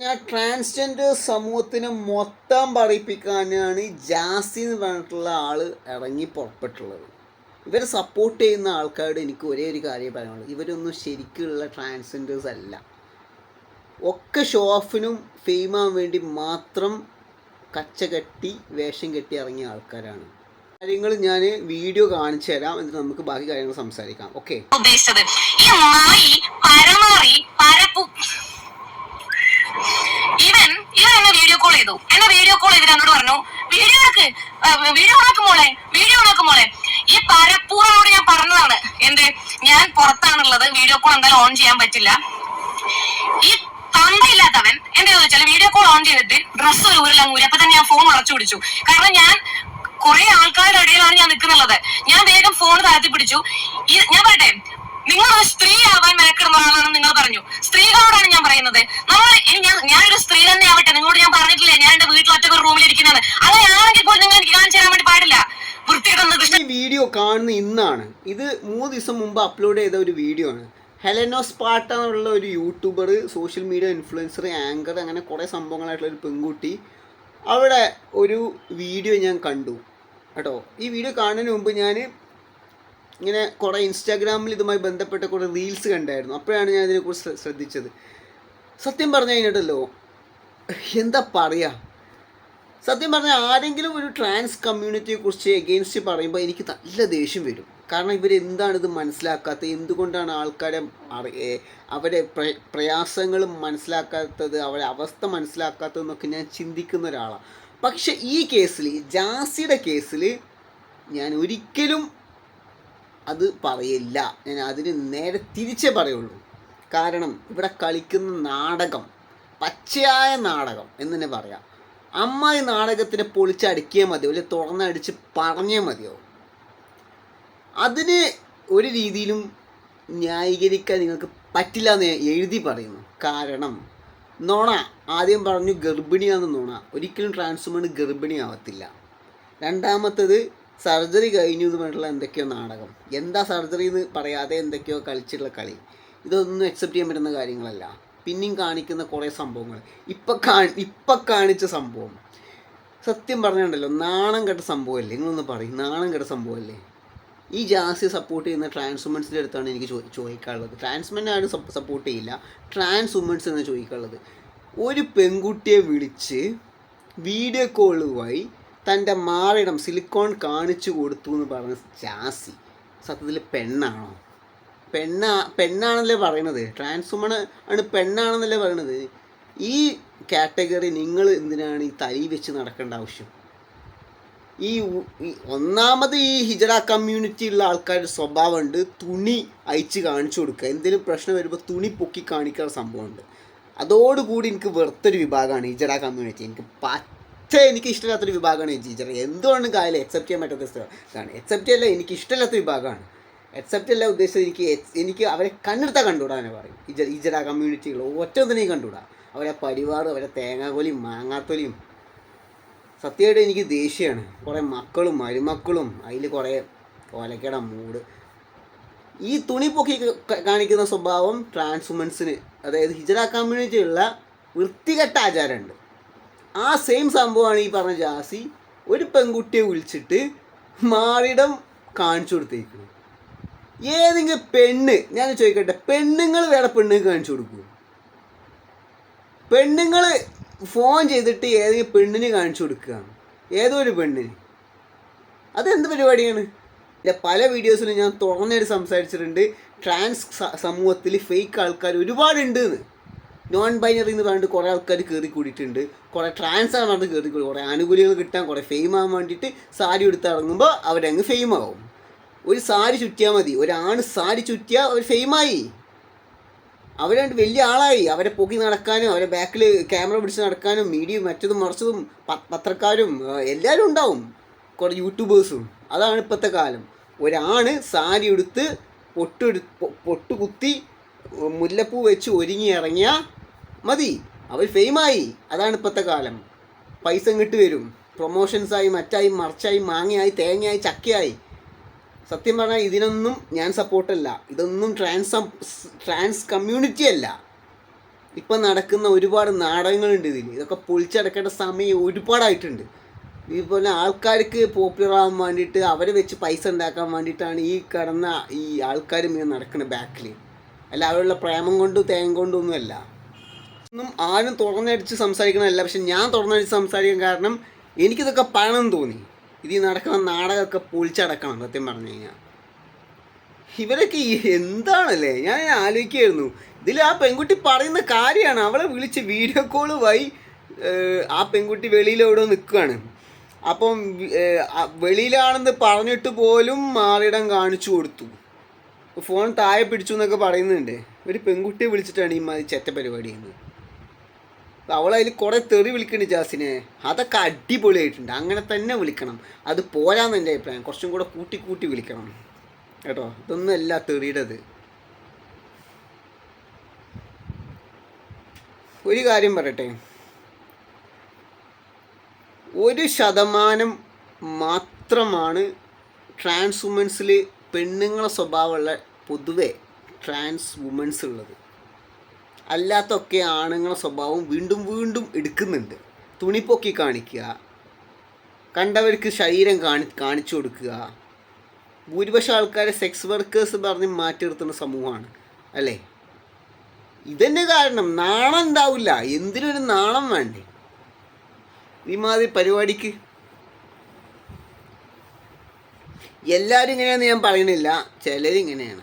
ഞാൻ ട്രാൻസ്ജെൻഡർ സമൂഹത്തിന് മൊത്തം പറയിപ്പിക്കാനാണ് ജാസി എന്ന് പറഞ്ഞിട്ടുള്ള ആൾ ഇറങ്ങി പുറപ്പെട്ടുള്ളത്. ഇവരെ സപ്പോർട്ട് ചെയ്യുന്ന ആൾക്കാരോട് എനിക്ക് ഒരേ ഒരു കാര്യം പറയാനുള്ളൂ. ഇവരൊന്നും ശരിക്കുള്ള ട്രാൻസ്ജെൻഡേഴ്സ് അല്ല. ഒക്കെ ഷോ ഓഫിനും ഫെയിമാൻ വേണ്ടി മാത്രം കച്ച കെട്ടി വേഷം കെട്ടി ഇറങ്ങിയ ആൾക്കാരാണ്. കാര്യങ്ങൾ ഞാൻ വീഡിയോ കാണിച്ചു തരാം. എന്നിട്ട് നമുക്ക് ബാക്കി കാര്യങ്ങൾ സംസാരിക്കാം. ഓക്കെ ഉദ്ദേശിച്ചത് ഈ നായി പരമാറി പരപ്പു ഇവൻ ഇവൻ എന്നെ വീഡിയോ കോൾ ചെയ്തു. എന്നെ വീഡിയോ കോൾ ചെയ്തിട്ട് എന്നോട് പറഞ്ഞു വീഡിയോ ഉണക്ക് വീഡിയോ ഉണക്ക് മോളെ വീഡിയോ ഉണക്ക് മോളെ. ഈ പരപ്പൂറിനോട് ഞാൻ പറഞ്ഞതാണ്. എന്ത്? ഞാൻ പുറത്താണുള്ളത്. വീഡിയോ കോൾ എന്തായാലും ഓൺ ചെയ്യാൻ പറ്റില്ല. ഈ തന്തയില്ലാത്തവൻ എന്താ ചോദിച്ചാൽ വീഡിയോ കോൾ ഓൺ ചെയ്തിട്ട് ഡ്രസ്സ് ഒരു ഊരിലങ്ങൂരി അപ്പൊ തന്നെ ഞാൻ ഫോൺ ഉറച്ചു പിടിച്ചു. കാരണം ഞാൻ കുറെ ആൾക്കാരുടെ ഇടയിലാണ് ഞാൻ നിൽക്കുന്നുള്ളത് ഞാൻ വേഗം ഫോൺ താഴ്ത്തി പിടിച്ചു. ഞാൻ പറയട്ടെ നിങ്ങൾ ഒരു സ്ത്രീ ആവാൻ മെനക്കിടുന്ന ഒരാളാണെന്ന് നിങ്ങൾ പറഞ്ഞു. സ്ത്രീകളോടാണ് ഞാൻ പറയുന്നത്. നമ്മൾ ഞാൻ ഞാനൊരു സ്ത്രീ തന്നെ ആവട്ടെ നിങ്ങളോട് ഞാൻ പറഞ്ഞിട്ടില്ലേ? ഞാൻ എന്റെ വീട്ടിൽ ഒറ്റ ഒരു റൂമിൽ ഇരിക്കുന്നത് അങ്ങനെയാണെങ്കിൽ പോലും നിങ്ങൾ എനിക്ക് കാണിച്ചു തരാൻ വേണ്ടി പാടില്ല. ഈ വീഡിയോ കാണുന്ന ഇന്നാണ്. ഇത് മൂന്ന് ദിവസം മുമ്പ് അപ്ലോഡ് ചെയ്ത ഒരു വീഡിയോ ആണ്. ഹെലനോസ് പാട്ട എന്നുള്ള ഒരു YouTuber social media influencer anchor അങ്ങനെ കുറേ സംഭവങ്ങളായിട്ടുള്ള ഒരു പെൺകുട്ടി അവിടെ ഒരു വീഡിയോ ഞാൻ കണ്ടു. കേട്ടോ? ഈ വീഡിയോ കാണുന്നതിന് മുമ്പ് ഞാൻ ഇങ്ങനെ കുറേ ഇൻസ്റ്റാഗ്രാമിൽ ഇതുമായി ബന്ധപ്പെട്ട കുറേ റീൽസ് കണ്ടായിരുന്നു. അപ്പോഴാണ് ഞാൻ ഇതിനെക്കുറിച്ച് ശ്രദ്ധിച്ചത്. സത്യം പറഞ്ഞു കഴിഞ്ഞിട്ടല്ലോ എന്താ പറയുക സത്യം പറഞ്ഞാൽ ആരെങ്കിലും ഒരു ട്രാൻസ് കമ്മ്യൂണിറ്റിയെക്കുറിച്ച് എഗെയിൻസ്റ്റ് പറയുമ്പോൾ എനിക്ക് നല്ല ദേഷ്യം വരും. കാരണം ഇവർ എന്താണ് ഇത് മനസ്സിലാക്കാത്തത്? എന്തുകൊണ്ടാണ് ആൾക്കാരെ അറി അവരെ പ്ര പ്രയാസങ്ങളും മനസ്സിലാക്കാത്തത്? അവരെ അവസ്ഥ മനസ്സിലാക്കാത്തതെന്നൊക്കെ ഞാൻ ചിന്തിക്കുന്ന ഒരാളാണ് പക്ഷേ ഈ കേസിൽ ജാസിയുടെ കേസിൽ ഞാൻ ഒരിക്കലും അത് പറയില്ല. ഞാൻ അതിന് നേരെ തിരിച്ചേ പറയുള്ളൂ. കാരണം ഇവിടെ കളിക്കുന്ന നാടകം പച്ചയായ നാടകം എന്ന് തന്നെ പറയാം. അമ്മ ഈ നാടകത്തിനെ പൊളിച്ചടിക്കിയാൽ മതിയോ അല്ലെങ്കിൽ തുറന്നടിച്ച് പറഞ്ഞേ മതിയോ അതിന് ഒരു രീതിയിലും ന്യായീകരിക്കാൻ നിങ്ങൾക്ക് പറ്റില്ല എന്ന് എഴുതി പറയുന്നു. കാരണം നോണ ആദ്യം പറഞ്ഞു ഗർഭിണിയാണെന്ന് നോണ. ഒരിക്കലും ട്രാൻസ്വുമൺ ഗർഭിണിയാവത്തില്ല. രണ്ടാമത്തത് സർജറി കഴിഞ്ഞു എന്ന് എന്തൊക്കെയോ നാടകം. എന്താ സർജറി എന്ന് പറയാതെ എന്തൊക്കെയോ കളിച്ചിട്ടുള്ള കളി. ഇതൊന്നും അക്സെപ്റ്റ് ചെയ്യാൻ പറ്റുന്ന കാര്യങ്ങളല്ല. പിന്നെയും കാണിക്കുന്ന കുറേ സംഭവങ്ങൾ. ഇപ്പം കാണി ഇപ്പം കാണിച്ച സംഭവം. സത്യം പറഞ്ഞുണ്ടല്ലോ നാണം കെട്ട സംഭവമല്ലേ? നിങ്ങളൊന്ന് പറയും നാണം കെട്ട സംഭവമല്ലേ? ഈ ജാസി സപ്പോർട്ട് ചെയ്യുന്ന ട്രാൻസ് വുമൻസിന്റെ അടുത്താണ് എനിക്ക് ചോ ചോദിക്കാനുള്ളത്. ട്രാൻസ്മെൻ ആണ് സപ്പോർട്ട് ചെയ്യില്ല. ട്രാൻസ് വുമൻസ് എന്ന് ചോദിക്കാനുള്ളത്. ഒരു പെൺകുട്ടിയെ വിളിച്ച് വീഡിയോ കോൾ തന്റെ മാറിടം സിലിക്കോൺ കാണിച്ചു കൊടുത്തു എന്ന് പറഞ്ഞ ചാസി സത്യത്തിൽ പെണ്ണാണോ? പെണ്ണാ പെണ്ണാണല്ലേ പറയണത്? ട്രാൻസ് വുമൺ ആണ് പെണ്ണാണെന്നല്ലേ പറയണത്? ഈ കാറ്റഗറി നിങ്ങൾ എന്തിനാണ് ഈ തലി വെച്ച് നടക്കേണ്ട ആവശ്യം? ഈ ഒന്നാമത് ഈ ഹിജറ കമ്മ്യൂണിറ്റി ഉള്ള ആൾക്കാരുടെ സ്വഭാവമുണ്ട്. തുണി അയച്ച് കാണിച്ചു കൊടുക്കുക. എന്തെങ്കിലും പ്രശ്നം വരുമ്പോൾ തുണി പൊക്കി കാണിക്കുന്ന സംഭവമുണ്ട്. അതോടുകൂടി എനിക്ക് വെറുത്തൊരു വിഭാഗമാണ് ഹിജറ കമ്മ്യൂണിറ്റി എനിക്ക് പറ്റ എനിക്ക് ഇഷ്ടമില്ലാത്തൊരു വിഭാഗമാണ് ഹിജറ എന്തുകൊണ്ടും കാര്യം അക്സെപ്റ്റ് ചെയ്യാൻ പറ്റാത്ത ഇതാണ് അക്സെപ്റ്റ് അല്ല എനിക്ക് ഇഷ്ടമില്ലാത്ത വിഭാഗമാണ്. അക്സെപ്റ്റ് അല്ല ഉദ്ദേശിച്ചത് എനിക്ക് എനിക്ക് അവരെ കണ്ണെടുത്താൽ കണ്ടുകൂടാ എന്നെ പറയും. ഹിജ ഹിജറ കമ്മ്യൂണിറ്റികൾ ഒറ്റ ഒന്നിനെയും കണ്ടുകൂടാ. അവരെ പരിവാറും അവരെ തേങ്ങാക്കൊലിയും മാങ്ങാത്തൊലിയും. സത്യമായിട്ട് എനിക്ക് ദേഷ്യമാണ്. കുറേ മക്കളും മരുമക്കളും അതിൽ കുറേ കൊലക്കട മൂട്. ഈ തുണി പൊക്കി കാണിക്കുന്ന സ്വഭാവം ട്രാൻസ്വുമൻസിന് അതായത് ഹിജറ കമ്മ്യൂണിറ്റിയുള്ള വൃത്തികെട്ട ആചാരമുണ്ട്. ആ സെയിം സംഭവമാണ് ഈ പറഞ്ഞ ജാസി ഒരു പെൺകുട്ടിയെ വിളിച്ചിട്ട് മാറിടം കാണിച്ചു കൊടുത്തേക്കുന്നു. ഏതെങ്കിലും പെണ്ണ് ഞാൻ ചോദിക്കട്ടെ പെണ്ണുങ്ങൾ വേറെ പെണ്ണുങ്ങൾക്ക് കാണിച്ചു കൊടുക്കും പെണ്ണുങ്ങൾ ഫോൺ ചെയ്തിട്ട് ഏതെങ്കിലും പെണ്ണിന് കാണിച്ചു കൊടുക്കുകയാണ്. ഏതോ ഒരു പെണ്ണിന്. അതെന്ത് പരിപാടിയാണ്? ഇല്ല പല വീഡിയോസിലും ഞാൻ തുറന്നൊരു സംസാരിച്ചിട്ടുണ്ട്. ട്രാൻസ് സമൂഹത്തിൽ ഫേക്ക് ആൾക്കാർ ഒരുപാടുണ്ട് എന്ന്. നോൺ ബൈനറി എന്ന് പറഞ്ഞിട്ട് കുറേ ആൾക്കാർ കയറി കൂടിയിട്ടുണ്ട്. കുറേ ട്രാൻസ് ആകാൻ പറഞ്ഞിട്ട് കയറി കൂടി. കുറേ ആനുകൂല്യങ്ങൾ കിട്ടാൻ കുറേ ഫെയിം ആകാൻ വേണ്ടിയിട്ട് സാരി എടുത്ത് ഇറങ്ങുമ്പോൾ അവരങ്ങ് ഫെയിം ആവും. ഒരു സാരി ചുറ്റിയാൽ മതി. ഒരാണ് സാരി ചുറ്റിയാൽ അവർ ഫെയിമായി അവരുണ്ട് വലിയ ആളായി. അവരെ പൊക്കി നടക്കാനും അവരെ ബാക്കിൽ ക്യാമറ പിടിച്ച് നടക്കാനും മീഡിയയും മറ്റതും മറിച്ചതും പത്രക്കാരും എല്ലാവരും ഉണ്ടാവും. കുറേ യൂട്യൂബേഴ്സും അതാണ് ഇപ്പോഴത്തെ കാലം. ഒരാണ് സാരി എടുത്ത് പൊട്ടുകുത്തി പൊട്ട് കുത്തി മുല്ലപ്പൂ വെച്ച് ഒരുങ്ങി ഇറങ്ങിയാൽ മതി. അവർ ഫെയിമായി. അതാണ് ഇപ്പോഴത്തെ കാലം. പൈസ ഇങ്ങോട്ട് വരും. പ്രൊമോഷൻസായി മറ്റായി മറിച്ചായി മാങ്ങയായി തേങ്ങയായി ചക്കയായി. സത്യം പറഞ്ഞാൽ ഇതിനൊന്നും ഞാൻ സപ്പോർട്ടല്ല ഇതൊന്നും ട്രാൻസ് ട്രാൻസ് കമ്മ്യൂണിറ്റി അല്ല. ഇപ്പം നടക്കുന്ന ഒരുപാട് നാടകങ്ങളുണ്ട് ഇതിൽ. ഇതൊക്കെ പൊളിച്ചടക്കേണ്ട സമയം ഒരുപാടായിട്ടുണ്ട്. ഇതുപോലെ ആൾക്കാർക്ക് പോപ്പുലർ ആവാൻ വേണ്ടിയിട്ട് അവരെ വെച്ച് പൈസ ഉണ്ടാക്കാൻ വേണ്ടിയിട്ടാണ് ഈ കടന്ന ഈ ആൾക്കാരും ഇങ്ങനെ നടക്കുന്നത് ബാക്കിൽ അല്ല അവരുള്ള പ്രേമം കൊണ്ടും തേങ്ങ കൊണ്ടും ഒന്നുമല്ല. ഒന്നും ആരും തുറന്നടിച്ച് സംസാരിക്കണമല്ല പക്ഷെ ഞാൻ തുറന്നടിച്ച് സംസാരിക്കാൻ കാരണം എനിക്കിതൊക്കെ പണം തോന്നി. ഇത് നടക്കുന്ന നാടകമൊക്കെ പൊളിച്ചടക്കണം സത്യം പറഞ്ഞു കഴിഞ്ഞാൽ ഇവരൊക്കെ എന്താണല്ലേ? ഞാൻ ആലോചിക്കുകയായിരുന്നു. ഇതിൽ ആ പെൺകുട്ടി പറയുന്ന കാര്യമാണ്. അവളെ വിളിച്ച് വീഡിയോ കോൾ വഴി ആ പെൺകുട്ടി വെളിയിലെവിടെ നിൽക്കുകയാണ്. അപ്പം വെളിയിലാണെന്ന് പറഞ്ഞിട്ട് പോലും മാറിയിടം കാണിച്ചു കൊടുത്തു. ഫോൺ താഴെ പിടിച്ചു എന്നൊക്കെ പറയുന്നുണ്ട്. ഒരു പെൺകുട്ടിയെ വിളിച്ചിട്ടാണ് ഈ മാതിരി ചെറ്റ പരിപാടി ചെയ്യുന്നത്. അവളതിൽ കുറേ തെറി വിളിക്കുന്നുണ്ട് ജാസിനെ. അതൊക്കെ അടിപൊളിയായിട്ടുണ്ട്. അങ്ങനെ തന്നെ വിളിക്കണം. അത് പോരാന്ന് എന്റെ അഭിപ്രായം. കുറച്ചും കൂടെ കൂട്ടി കൂട്ടി വിളിക്കണം. കേട്ടോ? ഇതൊന്നും അല്ല തെറിയുടേത്. ഒരു കാര്യം പറയട്ടെ. ഒരു ശതമാനം മാത്രമാണ് ട്രാൻസ് വുമൻസിൽ പെണ്ണുങ്ങളെ സ്വഭാവമുള്ള പൊതുവെ ട്രാൻസ് വുമൻസ് ഉള്ളത്. അല്ലാത്തൊക്കെ ആണുങ്ങളുടെ സ്വഭാവം വീണ്ടും വീണ്ടും എടുക്കുന്നുണ്ട്. തുണിപ്പൊക്കി കാണിക്കുക. കണ്ടവർക്ക് ശരീരം കാണി കാണിച്ചു കൊടുക്കുക. ഭൂരിപക്ഷം ആൾക്കാരെ സെക്സ് വർക്കേഴ്സ് പറഞ്ഞ് മാറ്റി നിർത്തുന്ന സമൂഹമാണ്. അല്ലേ? ഇതന്നെ കാരണം നാണം ഉണ്ടാവില്ല. എന്തിനൊരു നാണം വേണ്ടേ? ഇമാതിരി പരിപാടിക്ക്. എല്ലാവരും ഇങ്ങനെയാണെന്ന് ഞാൻ പറയണില്ല ചിലരിങ്ങനെയാണ്.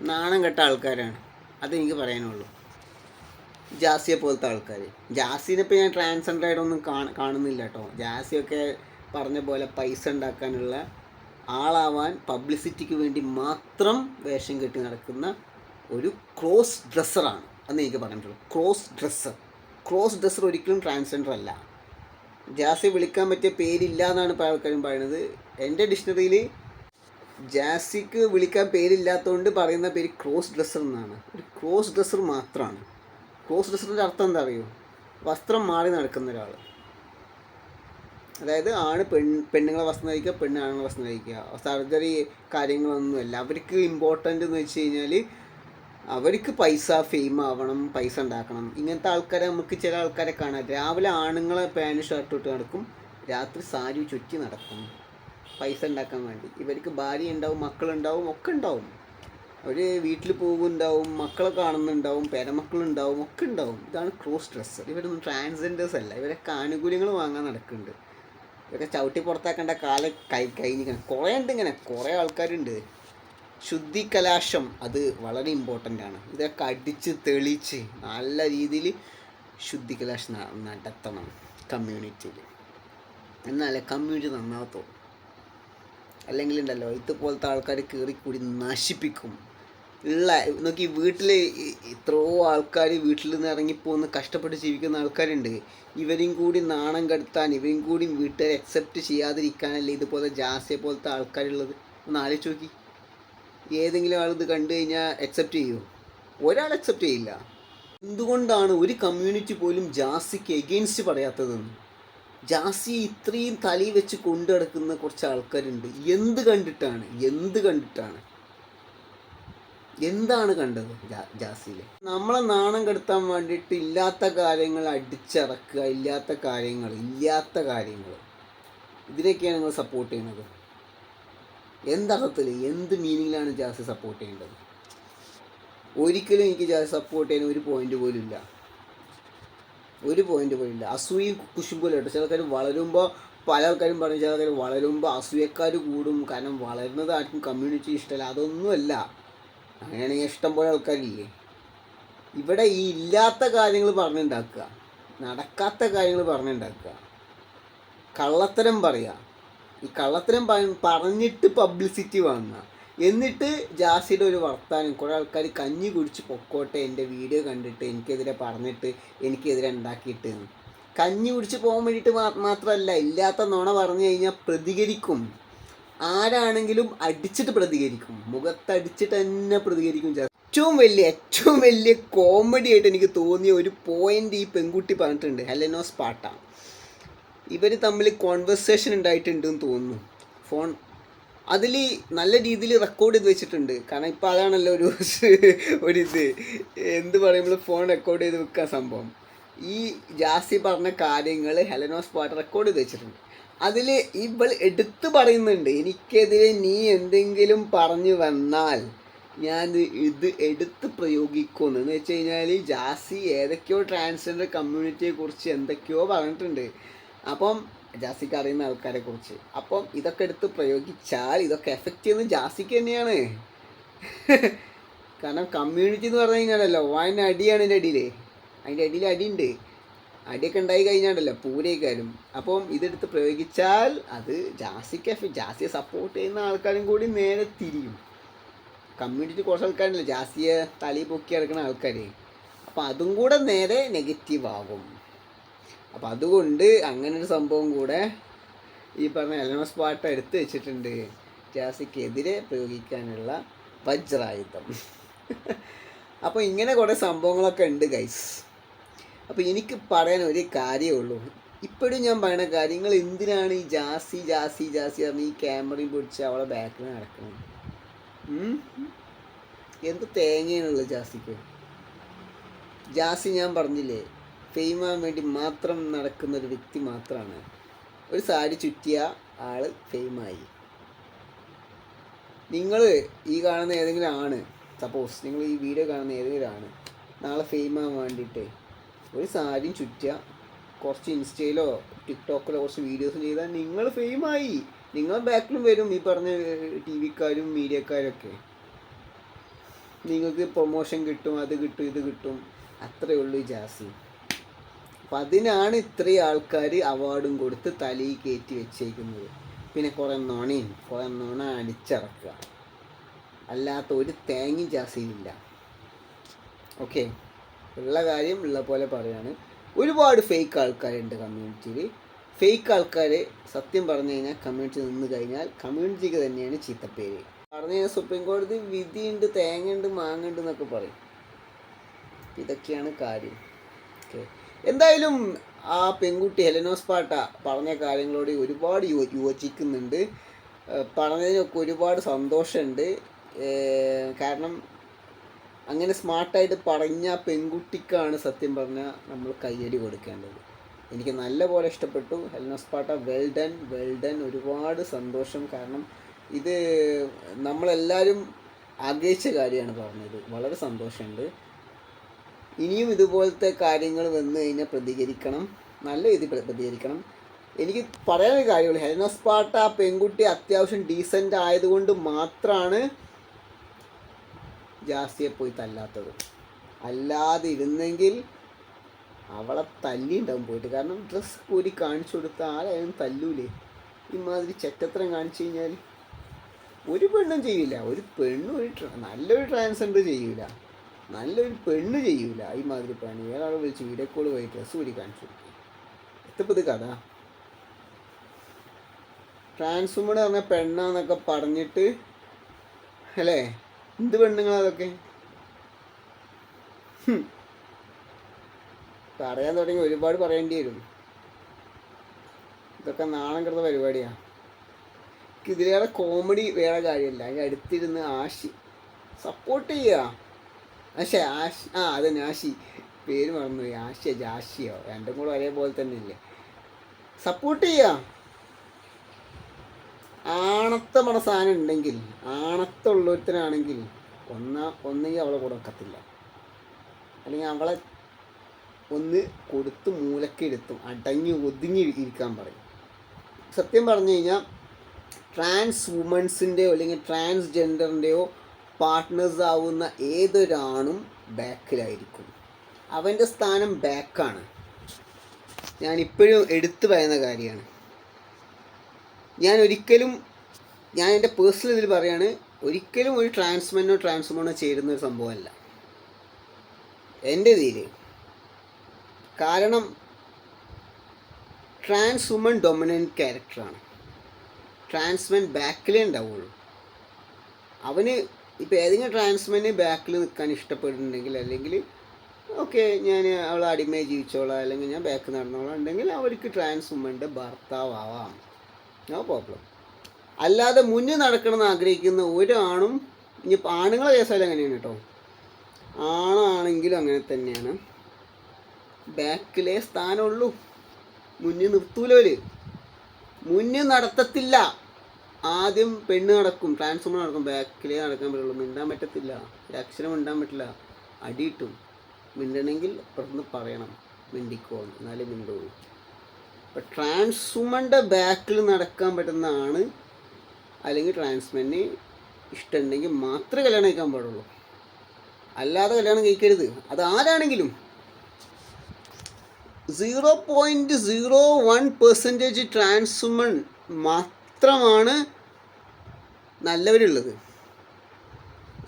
നാണം കെട്ട ആൾക്കാരാണ്. അതെനിക്ക് പറയാനുള്ളൂ. ജാസിയെ പോലത്തെ ആൾക്കാർ ജാസിനെ ഇപ്പോൾ ഞാൻ ട്രാൻസ്ജെൻഡർ ആയിട്ടൊന്നും കാണ കാണുന്നില്ല കേട്ടോ ജാസിയൊക്കെ പറഞ്ഞ പോലെ പൈസ ഉണ്ടാക്കാനുള്ള ആളാവാൻ പബ്ലിസിറ്റിക്ക് വേണ്ടി മാത്രം വേഷം കെട്ടി നടക്കുന്ന ഒരു ക്രോസ് ഡ്രസ്സറാണ്. അന്ന് എനിക്ക് പറഞ്ഞിട്ടുള്ളൂ ക്രോസ് ഡ്രസ്സർ. ക്രോസ് ഡ്രസ്സർ ഒരിക്കലും ട്രാൻസ്ജെൻഡർ അല്ല. ജാസി വിളിക്കാൻ പറ്റിയ പേരില്ല എന്നാണ് ഇപ്പോൾ ആൾക്കാരും പറയുന്നത്. എന്റെ ഡിക്ഷണറിയിൽ ജാസിക്ക് വിളിക്കാൻ പേരില്ലാത്തതുകൊണ്ട് പറയുന്ന പേര് ക്രോസ് ഡ്രസ്സർ എന്നാണ്. ഒരു ക്രോസ് ഡ്രസ്സർ മാത്രമാണ് ക്രോസ് ഡ്രസ്സറിന്റെ അർത്ഥം എന്താ അറിയോ വസ്ത്രം മാറി നടക്കുന്ന ഒരാൾ അതായത് ആണ് പെൺ പെണ്ണുങ്ങളെ വസ്ത്രം ധരിക്കുക പെണ്ണ് ആണുങ്ങളെ വസ്ത്രം ധരിക്കുക. സർജറി കാര്യങ്ങളൊന്നുമല്ല. അവർക്ക് ഇമ്പോർട്ടന്റ് എന്ന് വെച്ച് കഴിഞ്ഞാൽ അവർക്ക് പൈസ ഫെയിം ആവണം പൈസ ഉണ്ടാക്കണം. ഇങ്ങനത്തെ ആൾക്കാരെ നമുക്ക് ചില ആൾക്കാരെ കാണാം. രാവിലെ ആണുങ്ങളെ പാന്റ് ഷർട്ട് ഇട്ട് നടക്കും. രാത്രി സാരി ചുറ്റി നടക്കും. പൈസ ഉണ്ടാക്കാൻ വേണ്ടി. ഇവർക്ക് ഭാര്യ ഉണ്ടാവും മക്കളുണ്ടാവും ഒക്കെ ഉണ്ടാവും. അവർ വീട്ടിൽ പോകുന്നുണ്ടാവും മക്കളെ കാണുന്നുണ്ടാവും പേരമക്കളുണ്ടാവും ഒക്കെ ഉണ്ടാവും ഇതാണ് ക്രോസ് ഡ്രസ്സർ ഇവരൊന്നും ട്രാൻസ്ജെൻഡേഴ്സ് അല്ല. ഇവരൊക്കെ ആനുകൂല്യങ്ങൾ വാങ്ങാൻ നടക്കുന്നുണ്ട്. ഇവരൊക്കെ ചവിട്ടി പുറത്താക്കേണ്ട കാല കൈ കഴിഞ്ഞിരിക്കണം. കുറേ ഉണ്ട് ഇങ്ങനെ. കുറേ ആൾക്കാരുണ്ട്. ശുദ്ധി കലാശം അത് വളരെ ഇമ്പോർട്ടന്റ് ആണ്. ഇതൊക്കെ അടിച്ച് തെളിച്ച് നല്ല രീതിയിൽ ശുദ്ധി കലാശം നടത്തണം കമ്മ്യൂണിറ്റിയിൽ എന്നാലേ കമ്മ്യൂണിറ്റി നന്നാവത്തുള്ളൂ. അല്ലെങ്കിൽ ഉണ്ടല്ലോ ഇതുപോലത്തെ ആൾക്കാർ കയറിക്കൂടി നശിപ്പിക്കും. ഉള്ള നോക്കി വീട്ടിൽ ഇത്രയോ ആൾക്കാർ വീട്ടിൽ നിന്ന് ഇറങ്ങിപ്പോന്ന് കഷ്ടപ്പെട്ട് ജീവിക്കുന്ന ആൾക്കാരുണ്ട്. ഇവരും കൂടി നാണം കെടുത്താൻ ഇവരും കൂടി വീട്ടുകാരെ അക്സെപ്റ്റ് ചെയ്യാതിരിക്കാനല്ലേ ഇതുപോലെ ജാസിയെ പോലത്തെ ആൾക്കാരുള്ളത്? ഒന്ന് ആലോചിച്ച് നോക്കി. ഏതെങ്കിലും ആൾ ഇത് കണ്ടു കഴിഞ്ഞാൽ അക്സെപ്റ്റ് ചെയ്യുമോ ഒരാൾ അക്സെപ്റ്റ് ചെയ്യില്ല. എന്തുകൊണ്ടാണ് ഒരു കമ്മ്യൂണിറ്റി പോലും ജാസിക്ക് എഗെയിൻസ്റ്റ് പറയാത്തതെന്ന്? ജാസി ഇത്രയും തലയിൽ വെച്ച് കൊണ്ടു നടക്കുന്ന കുറച്ച് ആൾക്കാരുണ്ട്. എന്ത് കണ്ടിട്ടാണ്? എന്ത് കണ്ടിട്ടാണ്? എന്താണ് കണ്ടത് ജാസിയിൽ നമ്മളെ നാണം കെടുത്താൻ വേണ്ടിയിട്ട് ഇല്ലാത്ത കാര്യങ്ങൾ അടിച്ചിറക്കുക ഇല്ലാത്ത കാര്യങ്ങൾ ഇല്ലാത്ത കാര്യങ്ങൾ. ഇതിനൊക്കെയാണ് നിങ്ങൾ സപ്പോർട്ട് ചെയ്യുന്നത്. എന്തർത്ഥത്തിൽ എന്ത് മീനിങ്ങിലാണ് ജാസി സപ്പോർട്ട് ചെയ്യേണ്ടത്? ഒരിക്കലും എനിക്ക് ജാസി സപ്പോർട്ട് ചെയ്യാൻ ഒരു പോയിന്റ് പോലും ഇല്ല. ഒരു പോയിന്റ് പോലും ഇല്ല. അസൂയും കുശുമ്പോലും കേട്ടോ. ചില ആൾക്കാർ വളരുമ്പോൾ പല ആൾക്കാരും പറഞ്ഞു ചില ആൾക്കാർ വളരുമ്പോൾ അസൂയക്കാർ കൂടും. കാരണം വളരുന്നത് ആർക്കും കമ്മ്യൂണിറ്റി ഇഷ്ടമല്ല. അതൊന്നുമല്ല. അങ്ങനെയാണെങ്കിൽ ഇഷ്ടം പോലെ ആൾക്കാരില്ലേ? ഇവിടെ ഈ ഇല്ലാത്ത കാര്യങ്ങൾ പറഞ്ഞുണ്ടാക്കുക നടക്കാത്ത കാര്യങ്ങൾ പറഞ്ഞുണ്ടാക്കുക. കള്ളത്തരം പറയുക ഈ കള്ളത്തരം പറ പറഞ്ഞിട്ട് പബ്ലിസിറ്റി വാങ്ങുക. എന്നിട്ട് ജാസിയുടെ ഒരു വർത്താനം കുറേ ആൾക്കാർ കഞ്ഞി കുടിച്ച് പൊക്കോട്ടെ എന്റെ വീഡിയോ കണ്ടിട്ട് എനിക്കെതിരെ പറഞ്ഞിട്ട് എനിക്കെതിരെ ഉണ്ടാക്കിയിട്ട്. കഞ്ഞി കുടിച്ച് പോകാൻ വേണ്ടിയിട്ട് മാത്രമല്ല ഇല്ലാത്ത നുണ പറഞ്ഞു കഴിഞ്ഞാൽ പ്രതികരിക്കും. ആരാണെങ്കിലും അടിച്ചിട്ട് പ്രതികരിക്കും. മുഖത്തടിച്ചിട്ട് തന്നെ പ്രതികരിക്കും. ഏറ്റവും വലിയ ഏറ്റവും വലിയ കോമഡി ആയിട്ട് എനിക്ക് തോന്നിയ ഒരു പോയിന്റ് ഈ പെൺകുട്ടി പറഞ്ഞിട്ടുണ്ട് ഹെലനോസ് പാട്ട ഇവർ തമ്മിൽ കോൺവെർസേഷൻ ഉണ്ടായിട്ടുണ്ടെന്ന് തോന്നുന്നു. ഫോൺ അതിൽ നല്ല രീതിയിൽ റെക്കോർഡ് ചെയ്ത് വെച്ചിട്ടുണ്ട്. കാരണം ഇപ്പം അതാണല്ലോ ഒരു ഒരിത് എന്ത് പറയുമ്പോൾ ഫോൺ റെക്കോർഡ് ചെയ്ത് വെക്കുക സംഭവം. ഈ ജാസി പറഞ്ഞ കാര്യങ്ങൾ ഹെലനോസ് പാട്ട് റെക്കോർഡ് ചെയ്ത് വെച്ചിട്ടുണ്ട്. അതിൽ ഇവൾ എടുത്തു പറയുന്നുണ്ട് എനിക്കെതിരെ നീ എന്തെങ്കിലും പറഞ്ഞു വന്നാൽ ഞാൻ ഇത് എടുത്ത് പ്രയോഗിക്കുമെന്ന്. എന്ന് വെച്ച് കഴിഞ്ഞാൽ ജാസി ഏതൊക്കെയോ ട്രാൻസ്ജെൻഡർ കമ്മ്യൂണിറ്റിയെ കുറിച്ച് എന്തൊക്കെയോ പറഞ്ഞിട്ടുണ്ട്. അപ്പം ജാസിക്ക് അറിയുന്ന ആൾക്കാരെ കുറിച്ച്. അപ്പം ഇതൊക്കെ എടുത്ത് പ്രയോഗിച്ചാൽ ഇതൊക്കെ എഫക്റ്റ് ചെയ്യുന്നത് ജാസിക്ക് തന്നെയാണ്. കാരണം കമ്മ്യൂണിറ്റി എന്ന് പറഞ്ഞു കഴിഞ്ഞാലല്ലോ വായന അടിയാണ് എന്റെ അടിയിൽ അതിന്റെ അടിയിൽ അടിയുണ്ട് അടിയൊക്കെ ഉണ്ടായി കഴിഞ്ഞാണ്ടല്ലോ പൂരേക്കാരും. അപ്പം ഇതെടുത്ത് പ്രയോഗിച്ചാൽ അത് ജാസിക്ക് ജാസിയെ സപ്പോർട്ട് ചെയ്യുന്ന ആൾക്കാരും കൂടി നേരെ തിരിയും. കമ്മ്യൂണിറ്റി കുറച്ച് ആൾക്കാരുണ്ടല്ലോ ജാസിയെ തലി പൊക്കി കിടക്കുന്ന ആൾക്കാർ അപ്പം അതും കൂടെ നേരെ നെഗറ്റീവ് ആകും. അപ്പം അതുകൊണ്ട് അങ്ങനൊരു സംഭവം കൂടെ ഈ പറഞ്ഞ എലമസ് പാട്ട് എടുത്ത് വെച്ചിട്ടുണ്ട്. ജാസിക്കെതിരെ പ്രയോഗിക്കാനുള്ള വജ്രായുധം. അപ്പോൾ ഇങ്ങനെ കുറേ സംഭവങ്ങളൊക്കെ ഉണ്ട് ഗൈസ് അപ്പോൾ എനിക്ക് പറയാൻ ഒരു കാര്യമേ ഉള്ളൂ. ഇപ്പോഴും ഞാൻ പറയുന്ന കാര്യങ്ങൾ എന്തിനാണ് ഈ ജാസി ജാസി ജാസി പറഞ്ഞ് ഈ ക്യാമറയും പിടിച്ച് അവളെ ബാക്കിൽ നടക്കുന്നത് ഉം? എന്ത് തേങ്ങയാണുള്ളത് ജാസിക്ക്? ജാസി ഞാൻ പറഞ്ഞില്ലേ ഫെയിമാൻ വേണ്ടി മാത്രം നടക്കുന്ന ഒരു വ്യക്തി മാത്രമാണ് ഒരു സാരി ചുറ്റിയ ആൾ ഫെയിമായി നിങ്ങൾ ഈ കാണുന്ന ഏതെങ്കിലും ആണ് സപ്പോസ് നിങ്ങൾ ഈ വീഡിയോ കാണുന്ന ഏതെങ്കിലും ആണ് നാളെ ഫെയിമാൻ വേണ്ടിയിട്ട് ഒരു സാരിയും ചുറ്റുക കുറച്ച് ഇൻസ്റ്റയിലോ ടിക്ടോക്കിലോ കുറച്ച് വീഡിയോസ് ചെയ്താൽ നിങ്ങൾ ഫെയിമായി നിങ്ങൾ ബാക്കിലും വരും ഈ പറഞ്ഞ ടി വിക്കാരും മീഡിയക്കാരൊക്കെ നിങ്ങൾക്ക് പ്രൊമോഷൻ കിട്ടും അത് കിട്ടും ഇത് കിട്ടും. അത്രയേ ഉള്ളൂ ജാസി. അപ്പം അതിനാണ് ഇത്രയും ആൾക്കാർ അവാർഡും കൊടുത്ത് തലയിൽ കയറ്റി വെച്ചേക്കുന്നത്. പിന്നെ കുറേ നുണയും കുറേ നുണ അടിച്ചിറക്കുക. അല്ലാത്ത ഒരു തേങ്ങയും ജാസിയിലില്ല. ഓക്കെ ഉള്ള കാര്യം ഉള്ള പോലെ പറയാണ്. ഒരുപാട് ഫേക്ക് ആൾക്കാരുണ്ട് കമ്മ്യൂണിറ്റിയിൽ ഫേക്ക് ആൾക്കാർ സത്യം പറഞ്ഞു കഴിഞ്ഞാൽ കമ്മ്യൂണിറ്റി നിന്ന് കഴിഞ്ഞാൽ കമ്മ്യൂണിറ്റിക്ക് തന്നെയാണ് ചീത്തപ്പേര്. പറഞ്ഞു കഴിഞ്ഞാൽ സുപ്രീം കോടതി വിധിയുണ്ട് തേങ്ങയുണ്ട് മാങ്ങുണ്ട് എന്നൊക്കെ പറയും. ഇതൊക്കെയാണ് കാര്യം. ഓക്കെ എന്തായാലും ആ പെൺകുട്ടി ഹെലനോസ് പാട്ട പറഞ്ഞ കാര്യങ്ങളോട് ഒരുപാട് യോ- യോജിക്കുന്നുണ്ട്. പറഞ്ഞതിനൊക്കെ ഒരുപാട് സന്തോഷമുണ്ട്. കാരണം അങ്ങനെ സ്മാർട്ടായിട്ട് പറഞ്ഞ പെൺകുട്ടിക്കാണ് സത്യം പറഞ്ഞാൽ നമ്മൾ കയ്യടി കൊടുക്കേണ്ടത്. എനിക്ക് നല്ലപോലെ ഇഷ്ടപ്പെട്ടു. ഹെൽനോസ് പാട്ട വെൽ ഡൺ വെൽ ഡൺ ഒരുപാട് സന്തോഷം. കാരണം ഇത് നമ്മളെല്ലാവരും ആഗ്രഹിച്ച കാര്യമാണ് പറഞ്ഞത്. വളരെ സന്തോഷമുണ്ട്. ഇനിയും ഇതുപോലത്തെ കാര്യങ്ങൾ വന്നു കഴിഞ്ഞാൽ പ്രതികരിക്കണം. നല്ല രീതിയിൽ പ്രതികരിക്കണം. എനിക്ക് പറയാനൊരു കാര്യമുള്ളൂ. ഹെൽനോസ് പാട്ട പെൺകുട്ടി അത്യാവശ്യം ഡീസന്റ് ആയതുകൊണ്ട് മാത്രമാണ് ജാസ്തിയെ പോയി തല്ലാത്തത്. അല്ലാതെ ഇരുന്നെങ്കിൽ അവളെ തല്ലിയുണ്ടാവും പോയിട്ട്. കാരണം ഡ്രസ്സ് കൂടി കാണിച്ചു കൊടുത്ത ആരായാലും തല്ലൂലേ. ഇമാതിരി ചെറ്റത്രം കാണിച്ചു കഴിഞ്ഞാൽ ഒരു പെണ്ണും ചെയ്യില്ല ഒരു പെണ്ണും ഒരു നല്ലൊരു ട്രാൻസ്ജെൻഡർ ചെയ്യൂല. നല്ലൊരു പെണ്ണ് ചെയ്യൂല. ഈ മാതിരി പണി. ഏതാൾ വിളിച്ച് വീഡിയോ പോയി ഡ്രസ്സ് കൂടി കാണിച്ചു കൊടുക്കും എത്തപ്പത് കഥ? ട്രാൻസ്വുമൺ പറഞ്ഞ പെണ്ണാന്നൊക്കെ പറഞ്ഞിട്ട് അല്ലേ? എന്ത് പെണ്ണുങ്ങളാ അതൊക്കെ? പറയാൻ തുടങ്ങി ഒരുപാട് പറയേണ്ടി വരും. ഇതൊക്കെ നാണം കിടന്ന പരിപാടിയാ. ഇതിലേറെ കോമഡി വേറെ കാര്യമില്ല. അതിന്റെ അടുത്തിരുന്ന് ആശി സപ്പോർട്ട് ചെയ്യുക പക്ഷേ ആശി. ആ അതന്നെ ആശി. പേര് മറന്നുപോയി. ആശിയോ ജാശിയോ രണ്ടും കൂടെ ഒരേപോലെ തന്നെ ഇല്ലേ സപ്പോർട്ട് ചെയ്യുക ആണത്ത മണ സാധനം ഉണ്ടെങ്കിൽ ആണത്തുള്ളൊരുത്തനാണെങ്കിൽ ഒന്നാ ഒന്നെങ്കിൽ അവളെ കൂടെ വെക്കത്തില്ല. അല്ലെങ്കിൽ അവളെ ഒന്ന് കൊടുത്ത് മൂലക്കെടുത്തും അടങ്ങി ഒതുങ്ങി ഇരിക്കാൻ പറയും. സത്യം പറഞ്ഞു കഴിഞ്ഞാൽ ട്രാൻസ് വുമൻസിന്റെയോ അല്ലെങ്കിൽ ട്രാൻസ്ജെൻഡറിന്റെയോ പാർട്ട്നേഴ്സ് ആവുന്ന ഏതൊരാണും ബാക്കിലായിരിക്കും അവന്റെ സ്ഥാനം ബാക്കാണ് ഞാനിപ്പോഴും എടുത്തു പറയുന്ന കാര്യമാണ്. ഞാൻ ഒരിക്കലും ഞാൻ എന്റെ പേഴ്സണൽ ഇതിൽ പറയാണ് ഒരിക്കലും ഒരു ട്രാൻസ്മെനോ ട്രാൻസ്മോണോ ചേരുന്ന ഒരു സംഭവമല്ല. എന്റെ ഇതിൽ കാരണം ട്രാൻസ് വുമൺ ഡൊമിനന്റ് ക്യാരക്ടറാണ് ട്രാൻസ്മെൻ ബാക്കിലേ ഉണ്ടാവുള്ളൂ അവന് ഇപ്പോൾ ഏതെങ്കിലും ട്രാൻസ്മെന് ബാക്കിൽ നിൽക്കാൻ ഇഷ്ടപ്പെടുന്നുണ്ടെങ്കിൽ അല്ലെങ്കിൽ ഓക്കെ ഞാൻ അവളെ അടിമയെ ജീവിച്ചോളാം അല്ലെങ്കിൽ ഞാൻ ബാക്ക് നടന്നോളാം ഉണ്ടെങ്കിൽ അവർക്ക് ട്രാൻസ് വുമന്റെ ഭർത്താവാം നോ പ്രോബ്ലം അല്ലാതെ മുന്നിൽ നടക്കണമെന്ന് ആഗ്രഹിക്കുന്ന ഒരാണും ഇനി ആണുങ്ങളെ കേസായാലും അങ്ങനെയാണ് കേട്ടോ. ആണാണെങ്കിലും അങ്ങനെ തന്നെയാണ്. ബാക്കിലേ സ്ഥാനമുള്ളൂ. മുന്നിൽ നിർത്തൂലോൽ മുന്നിൽ നടത്തത്തില്ല. ആദ്യം പെണ്ണ് നടക്കും ട്രാൻസ്ഫോമർ നടക്കും ബാക്കിലേ നടക്കാൻ പറ്റുള്ളൂ. മിണ്ടാൻ പറ്റത്തില്ല. ഒരു അക്ഷരം മിണ്ടാൻ പറ്റില്ല. അടിയിട്ടും മിണ്ടണമെങ്കിൽ പുറത്തുനിന്ന് പറയണം. മിണ്ടിക്കോ. എന്നാലേ മിണ്ടുള്ളൂ. അപ്പം ട്രാൻസ്വുമന്റെ ബാക്കിൽ നടക്കാൻ പറ്റുന്നതാണ്. അല്ലെങ്കിൽ ട്രാൻസ്മെന് ഇഷ്ടമുണ്ടെങ്കിൽ മാത്രമേ കല്യാണം കഴിക്കാൻ പാടുള്ളൂ. അല്ലാതെ കല്യാണം കഴിക്കരുത്. അത് ആരാണെങ്കിലും. Zero point zero one percentage trans woman മാത്രമാണ് നല്ലവരുള്ളത്.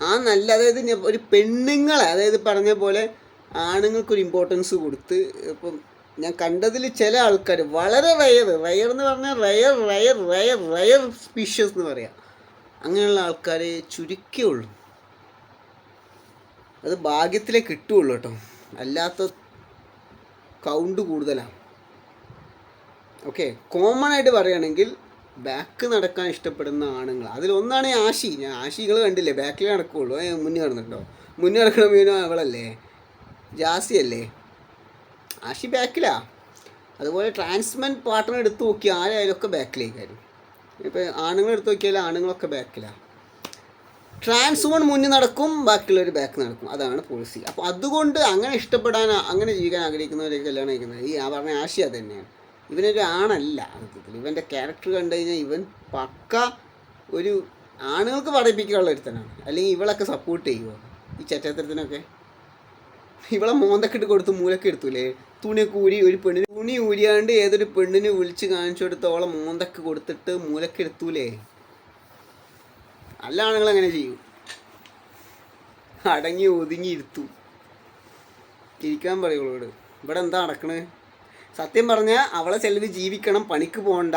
ആ നല്ല അതായത് ഒരു പെണ്ണുങ്ങളെ അതായത് പറഞ്ഞ പോലെ ആണുങ്ങൾക്കൊരു ഇമ്പോർട്ടൻസ് കൊടുത്ത് ഇപ്പം ഞാൻ കണ്ടതിൽ ചില ആൾക്കാർ വളരെ റയർ റയർ എന്ന് പറഞ്ഞാൽ rare rare rare rare species എന്ന് പറയാം. അങ്ങനെയുള്ള ആൾക്കാർ ചുരുക്കേ ഉള്ളൂ അത് ഭാഗ്യത്തിലേ കിട്ടുകയുള്ളൂ കേട്ടോ. അല്ലാത്ത കൗണ്ട് കൂടുതലാണ് ഓക്കെ കോമൺ ആയിട്ട് പറയുകയാണെങ്കിൽ ബാക്ക് നടക്കാൻ ഇഷ്ടപ്പെടുന്ന ആണുങ്ങൾ. അതിലൊന്നാണ് ആശി. ഞാൻ ആശികൾ കണ്ടില്ലേ? ബാക്കിൽ നടക്കുകയുള്ളൂ മുന്നേ നടന്നിട്ടോ മുന്നേ നടക്കണ മീനോ അവളല്ലേ? ജാസി ആശി ബാക്കിലാ. അതുപോലെ ട്രാൻസ്മെൻ പാർട്ട്ണർ എടുത്ത് നോക്കിയാൽ ആരായാലും ഒക്കെ ബാക്കിലേക്കായിരുന്നു ഇപ്പോൾ ആണുങ്ങൾ എടുത്ത് നോക്കിയാൽ ആണുങ്ങളൊക്കെ ബാക്കിലാണ് ട്രാൻസ്വുമൺ മുന്നിൽ നടക്കും ബാക്കിയുള്ളവർ ബാക്ക് നടക്കും. അതാണ് പോളിസി അപ്പോൾ അതുകൊണ്ട് അങ്ങനെ ഇഷ്ടപ്പെടാൻ അങ്ങനെ ജീവിക്കാൻ ആഗ്രഹിക്കുന്നവരൊക്കെ കല്യാണം കഴിക്കുന്നത്. ഈ ആ പറഞ്ഞ ആശയ തന്നെയാണ് ഇവനൊരു ആണല്ല സത്യത്തിൽ. ഇവന്റെ ക്യാരക്ടർ കണ്ടു കഴിഞ്ഞാൽ ഇവൻ പക്ക ഒരു ആണുങ്ങൾക്ക് പഠിപ്പിക്കാനുള്ള ഒരുത്തനാണ്. അല്ലെങ്കിൽ ഇവളൊക്കെ സപ്പോർട്ട് ചെയ്യുമോ ഈ ചറ്റത്തരത്തിനൊക്കെ ഇവളെ മോന്തക്കിട്ട് കൊടുത്ത് മൂലൊക്കെ എടുത്തൂലേ? തുണി കൂരി ഒരു പെണ്ണിന് തുണി ഊരിയാണ്ട് ഏതൊരു പെണ്ണിന് വിളിച്ച് കാണിച്ചു കൊടുത്ത് അവളെ മോന്തക്ക് കൊടുത്തിട്ട് മൂലൊക്കെ എടുത്തൂലേ? അല്ല ആണുങ്ങൾ അങ്ങനെ ചെയ്യും? അടങ്ങി ഒതുങ്ങി ഇരുത്തു. ഇരിക്കാൻ പറയുള്ളൂ ഇവിടെ എന്താ നടക്കണേ? സത്യം പറഞ്ഞാൽ അവളെ ചെലവ് ജീവിക്കണം പണിക്ക് പോകണ്ട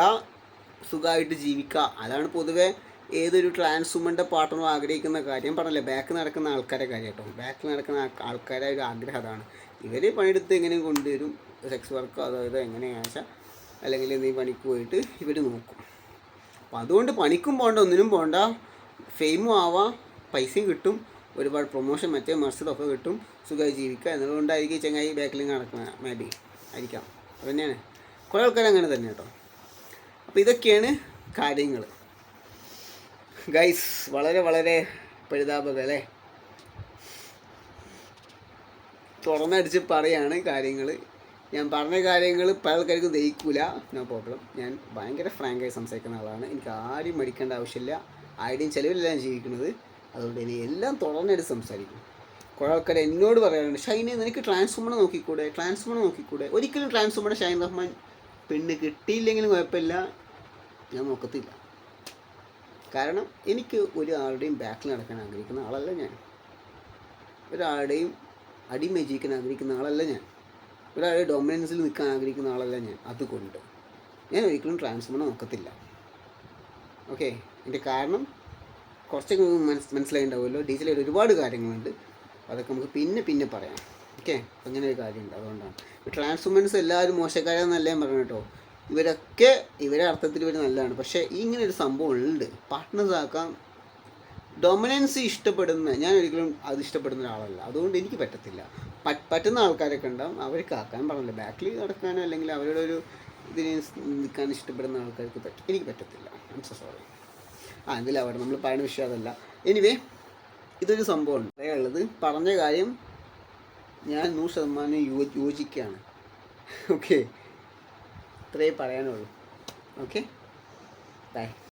സുഖമായിട്ട് ജീവിക്കുക അതാണ് പൊതുവെ ഏതൊരു ട്രാൻസ്വുമന്റെ പാർട്ട്ണർ ആഗ്രഹിക്കുന്ന കാര്യം പറഞ്ഞല്ലേ? ബാക്ക് നടക്കുന്ന ആൾക്കാരെ കാര്യം കേട്ടോ. ബാക്കിൽ നടക്കുന്ന ആൾക്കാരെ ഒരു ആഗ്രഹം അതാണ്. ഇവർ പണിയെടുത്ത് എങ്ങനെ കൊണ്ടുവരും? സെക്സ് വർക്കോ അതായത് എങ്ങനെയാണെന്ന് വെച്ചാൽ അല്ലെങ്കിൽ എന്തെങ്കിലും പണിക്ക് പോയിട്ട് ഇവർ നോക്കും. അപ്പം അതുകൊണ്ട് പണിക്കും പോകണ്ട ഒന്നിനും പോകണ്ട ഫെയിമും ആവാം പൈസയും കിട്ടും. ഒരുപാട് പ്രൊമോഷൻ മറ്റേ മറിച്ചതൊക്കെ കിട്ടും. സുഖമായി ജീവിക്കുക എന്നതുകൊണ്ടായിരിക്കും ചങ്ങായി ബാക്കിൽ നടക്കുന്നത് മേ ബി ആയിരിക്കാം. അത് തന്നെയാണ്. കുറേ ആൾക്കാർ അങ്ങനെ തന്നെ കേട്ടോ. അപ്പോൾ ഇതൊക്കെയാണ് കാര്യങ്ങൾ ഗൈസ് വളരെ വളരെ പരിതാപകം അല്ലേ? തുറന്നടിച്ച് പറയാണ് കാര്യങ്ങൾ ഞാൻ പറഞ്ഞ കാര്യങ്ങൾ പല ആൾക്കാർക്കും ദഹിക്കില്ല നോ പ്രോബ്ലം ഞാൻ ഭയങ്കര ഫ്രാങ്കായി സംസാരിക്കുന്ന ആളാണ്. എനിക്ക് ആരും മടിക്കേണ്ട ആവശ്യമില്ല. ആരുടെയും ചിലവിലല്ല ഞാൻ ജീവിക്കുന്നത്. അതുകൊണ്ട് ഇനി എല്ലാം തുറന്നെടുത്ത് സംസാരിക്കും. കുറേ ആൾക്കാർ എന്നോട് പറയാറുണ്ട് ഷൈനെ നിനക്ക് ട്രാൻസ്ഫോമർ നോക്കിക്കൂടെ? ട്രാൻസ്ഫോമർ നോക്കിക്കൂടെ? ഒരിക്കലും ട്രാൻസ്ഫോമർ ഷൈൻ റഹ്മാൻ പെണ്ണ് കിട്ടിയില്ലെങ്കിലും കുഴപ്പമില്ല. ഞാൻ നോക്കത്തില്ല. കാരണം എനിക്ക് ഒരാളുടെയും ബാക്കിൽ നടക്കാൻ ആഗ്രഹിക്കുന്ന ആളല്ല ഞാൻ. ഒരാളുടെയും അടിമ ജീവിക്കാൻ ആഗ്രഹിക്കുന്ന ആളല്ല ഞാൻ. ഒരാളുടെ ഡൊമിനൻസിൽ നിൽക്കാൻ ആഗ്രഹിക്കുന്ന ആളല്ല ഞാൻ. അതുകൊണ്ട് ഞാൻ ഒരിക്കലും ട്രാൻസ്ഫോമർ നോക്കത്തില്ല. ഓക്കെ എന്റെ കാരണം കുറച്ചൊക്കെ മനസ് മനസ്സിലായിട്ടുണ്ടാവുമല്ലോ ഡീസലായിട്ട് ഒരുപാട് കാര്യങ്ങളുണ്ട്. അതൊക്കെ നമുക്ക് പിന്നെ പിന്നെ പറയാം. ഓക്കെ അങ്ങനെ ഒരു കാര്യമുണ്ട് അതുകൊണ്ടാണ്. ട്രാൻസ്ഫോമൻസ് എല്ലാവരും മോശക്കാരെന്നല്ലേ പറഞ്ഞു കേട്ടോ. ഇവരൊക്കെ ഇവരെ അർത്ഥത്തിൽ ഇവർ നല്ലതാണ്. പക്ഷേ ഇങ്ങനെ ഒരു സംഭവം ഉണ്ട്. പാർട്ട്നേഴ്സ് ആക്കാൻ ഡൊമിനൻസ് ഇഷ്ടപ്പെടുന്ന ഞാൻ ഒരിക്കലും അത് ഇഷ്ടപ്പെടുന്ന ഒരാളല്ല. അതുകൊണ്ട് എനിക്ക് പറ്റത്തില്ല. പറ്റ് പറ്റുന്ന ആൾക്കാരൊക്കെ ഉണ്ടാവും. അവർക്ക് ആക്കാൻ പറഞ്ഞില്ല. ബാക്കിൽ നടക്കാനോ അല്ലെങ്കിൽ അവരുടെ ഒരു ഇതിന് നിൽക്കാൻ ഇഷ്ടപ്പെടുന്ന ആൾക്കാർക്ക് പറ്റും എനിക്ക് പറ്റത്തില്ല. ഐം സോ സോറി ആ എന്തില്ല അവിടെ നമ്മൾ പറയുന്ന വിഷയം അതല്ല. എനിവേ ഇതൊരു സംഭവമാണ്. പറയാനുള്ളത് പറഞ്ഞ കാര്യം ഞാൻ നൂറ് ശതമാനം യോജിക്കുകയാണ്. ഓക്കെ ഇത്രയേ പറയാനുള്ളൂ ഓക്കെ ബൈ